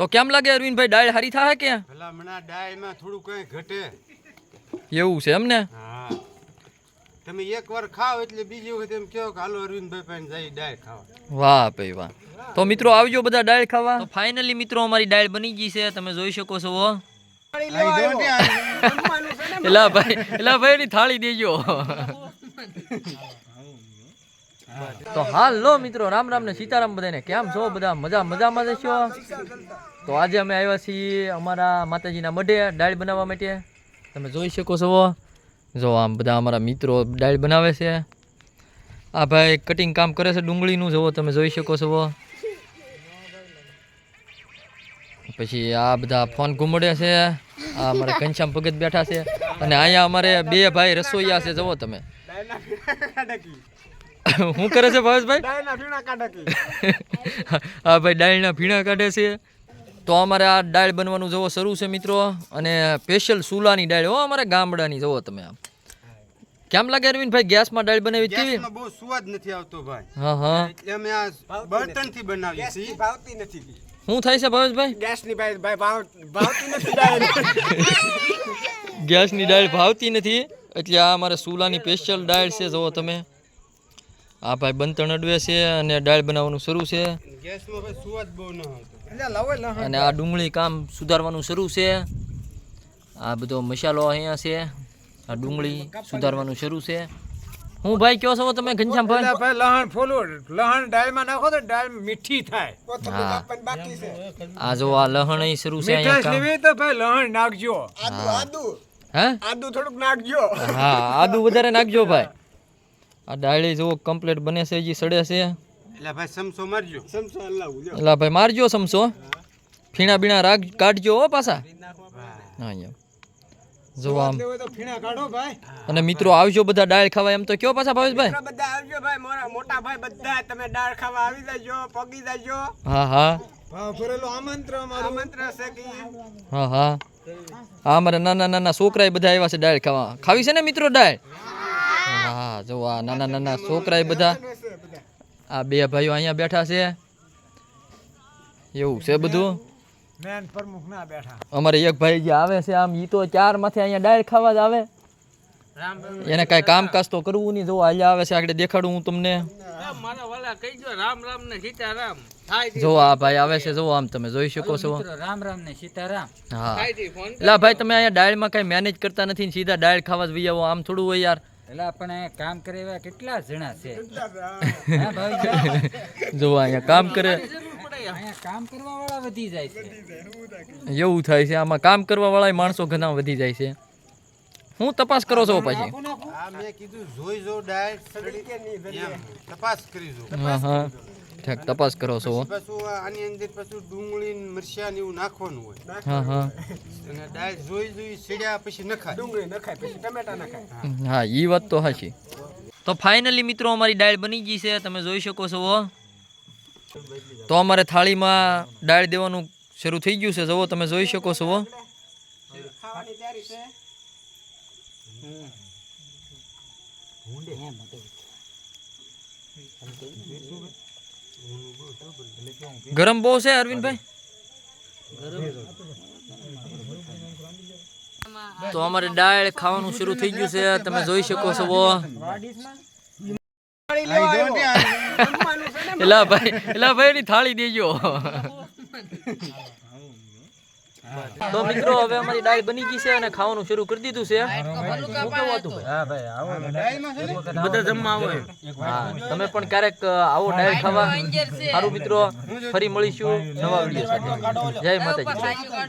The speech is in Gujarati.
તો કેમ લાગે અરવિંદભાઈ ડાળ હારી થાય કે? ભલા મણા ડાયમાં થોડું કઈ ઘટે. એવું છે એમ ને? હા. તમે એક વાર ખાઓ એટલે બીજી વખત એમ કહો કે હાલો અરવિંદભાઈ પાસે જઈ ડાય ખાવા. વાહ ભાઈ વાહ. તો મિત્રો આવજો બધા ડાળ ખાવા. તો ફાઇનલી મિત્રો અમારી ડાળ બની ગઈ છે. તમે જોઈ શકો છો એલા ભાઈ એલા ભાઈ ની થાળી દેજો. તો હાલો મિત્રો, રામ રામ ને સીતારામ બધાને. કેમ છો બધા? મજા મજામાં જ છો? તો આજે અમે આવ્યા છીએ અમારા માતાજીના મઢે દાળ બનાવવા માટે. તમે જોઈ શકો છો. જો આમ બધા અમારા મિત્રો દાળ બનાવે છે. આ ભાઈ કટિંગ કામ કરે છે ડુંગળીનું. જુઓ તમે જોઈ શકો છો. પછી આ બધા ફોન ઘૂમડે છે. આ અમારે ઘનશ્યામ ભગત બેઠા છે. અને અહીંયા અમારે બે ભાઈ રસોઈયા છે. જુઓ તમે. શું કરે છે ભાવેશભાઈ? હા ભાઈ ડાળના ભીણા કાઢે છે. તો અમારે આ ડાળ બનવાનું જવો શરૂ છે મિત્રો. અને સ્પેશિયલ સુલાની ડાળ હો અમારે ગામડાની જુઓ તમે આમ. કેમ લાગે અરવિંદભાઈ ગેસમાં ડાળ બનાવી કેવી બહુ સ્વાદ નથી આવતો ભાઈ. હા હા. એટલે અમે આ બળતણથી બનાવીએ છીએ. ભાવતી નથી. શું થાય છે ભાવેશભાઈ? ગેસની ભાઈ ભાઈ ભાવ ભાવતી નથી ડાયરેક્ટ ગેસની ડાળ ભાવતી નથી. એટલે આ અમારે સુલાની સ્પેશિયલ ડાળ છે જુઓ તમે. આ ભાઈ બંતણ અડવે છે અને ડાળ બનાવવાનું શરૂ છે. ગેસમાં ભાઈ સ્વાદ બહુ ન આવતો એટલે લવે લહણ અને આ ડુંગળી કામ સુધારવાનું શરૂ છે. આ બધો મસાલો અહીંયા છે. આ ડુંગળી સુધારવાનું શરૂ છે. હું ભાઈ કયો છો તમે ઘનશ્યામ ભાઈ? ભાઈ લહણ ફોલું લહણ દાળમાં નાખો તો ડાળ મીઠી થાય. હા. બાકી છે. આ જો આ લહણ અહીં શરૂ છે મીઠાશ અહીંયા લેવી તો ભાઈ લહણ નાખજો. આદુ. હે? આદુ થોડુંક નાખજો. હા આદુ વધારે નાખજો ભાઈ. આ ડાળી જુઓ કમ્પ્લીટ બને છે હજી સડે છે. એટલે ભાઈ સમસો મારજો. સમસો હલાવું ભાઈ મારજો સમસો. ફીણા બીણા રાખ કાઢજો હો પાછા. હા. જો આમ. લેવો તો ફીણા કાઢો ભાઈ. અને મિત્રો આવજો બધા ડાળ ખાવા એમ તો કયો પાછા ભાવેશભાઈ? બધા આવજો ભાઈ મોટા મોટા ભાઈ બધા તમે દાળ ખાવા આવી જજો પગી જજો. હા હા. ભાવ ભરેલું આમંત્રણ મારું આમંત્રણ છે કે હા હા. હા અમારે નાના નાના છોકરા બધા આવ્યા છે ડાળ ખાવા. ખાવી છે ને મિત્રો દાળ હા જો આ નાના નાના છોકરા બધા. આ બે ભાઈઓ અહીંયા બેઠા છે. એવું છે બધું? મેન પ્રમુખ ના બેઠા. અમારે એક ભાઈ જે આવે છે આમ ઈ તો ચારમાંથી અહીંયા દાળ ખાવા જ આવે. એને કાંઈ કામકાજ તો કરવું નહીં. જો હાલ્યા આવે છે. આગળ દેખાડું હું તમને. જો આ ભાઈ આવે છે. જો આમ તમે જોઈ શકો છો. રામ રામ ને સીતારામ. હા. એટલે ભાઈ તમે અહીંયા દાળમાં કઈ મેનેજ કરતા નથી ને સીધા દાળ ખાવા જ વહી આવો આમ થોડું હોય યાર. એટલે આપણે કામ કરે એવા કેટલા જણા છે? જોવા જો. અહીંયા કામ કરે કામ કરવા વાળા વધી જાય છે એવું થાય છે આમાં કામ કરવા વાળા માણસો ઘણા વધી જાય છે. હું તપાસ કરો છો પછી? મેં કીધું જોઈ જો ડાય તપાસ કરી જો. હા હા. ઠીક તપાસ કરો છો. પાછું આની અંદર પાછું ડુંગળી મરચાં ને એવું નાખવાનું હોય. હા હા. અને દાળ જોઈ જોઈ સીડ્યા પછી નખાય. ડુંગળી નખાય પછી ટમેટા નખાય. હા. ઈ વાત તો હાચી. તો ફાઇનલી મિત્રો અમારી દાળ બની ગઈ છે તમે જોઈ શકો છો તો અમારે થાળીમાં દાળ દેવાનું શરૂ થઈ ગયું છે જુઓ તમે જોઈ શકો છો ખાવાની તૈયારી છે? ગરમ બહુ છે અરવિંદભાઈ? તો અમારે ડાળ ખાવાનું શરૂ થઈ ગયું છે તમે જોઈ શકો છો એલા ભાઈ એલા ભાઈ ની થાળી દેજો. તો મિત્રો હવે અમારી દાળ બની ગઈ છે અને ખાવાનું શરૂ કરી દીધું છે. હા ભાઈ આવો. બધા જમવા આવો હા તમે પણ ક્યારેક આવો દાળ ખાવા. સારું મિત્રો ફરી મળીશું નવા વીડિયો સાથે. જય માતાજી.